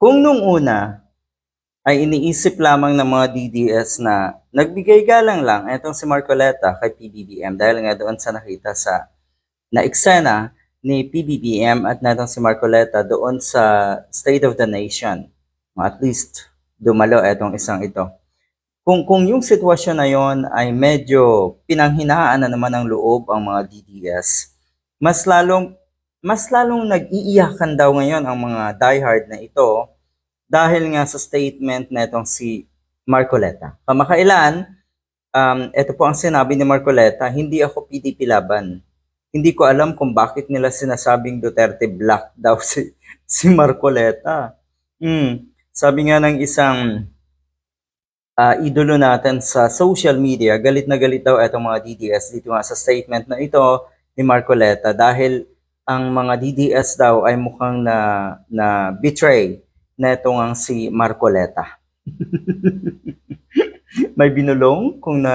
Kung nung una ay iniisip lamang ng mga DDS na nagbigay galang lang etong si Marcoleta kay PBBM dahil nga doon sa nakita sa na eksena ni PBBM at natong si Marcoleta doon sa State of the Nation. At least dumalo etong isang ito. Kung kung yung sitwasyon na yon ay medyo pinanghinaan na naman ng loob ang mga DDS, mas lalong mas lalong nag-iiyakan daw ngayon ang mga diehard na ito dahil nga sa statement na itong si Marcoleta. Kamakailan, um, ito po ang sinabi ni Marcoleta, hindi ako PDP laban. Hindi ko alam kung bakit nila sinasabing Duterte black daw si, si Marcoleta. Hmm. Sabi nga ng isang ah, idolo natin sa social media, galit na galit daw itong mga DDS dito nga sa statement na ito ni Marcoleta dahil ang mga DDS daw ay mukhang na, na betray na ito nga si Marcoleta. May binulong kung na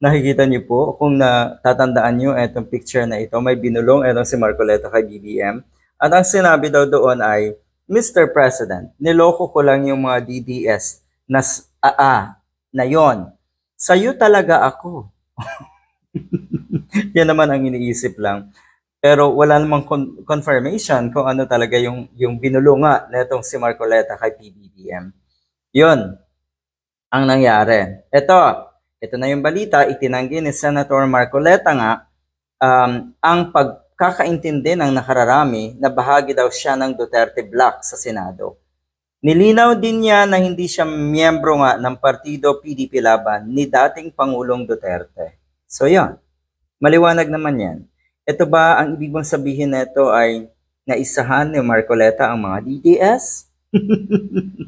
nakikita niyo po, kung natatandaan niyo itong picture na ito, may binulong itong si Marcoleta kay BBM. At ang sinabi daw doon ay, Mr. President, niloko ko lang yung mga DDS na aa na yon. Sa'yo talaga ako. Yan naman ang iniisip lang. Pero wala namang con- confirmation kung ano talaga yung, yung binulunga netong si Marcoleta kay PBBM. Yun ang nangyari. Ito, ito na yung balita, itinanggi ni Senator Marcoleta nga um, ang pagkakaintindi ng nakararami na bahagi daw siya ng Duterte Bloc sa Senado. Nilinaw din niya na hindi siya miyembro nga ng partido PDP Laban ni dating Pangulong Duterte. So yan, maliwanag naman yan. Ito ba ang ibig mong sabihin na ito ay naisahan ni Marcoleta ang mga DDS?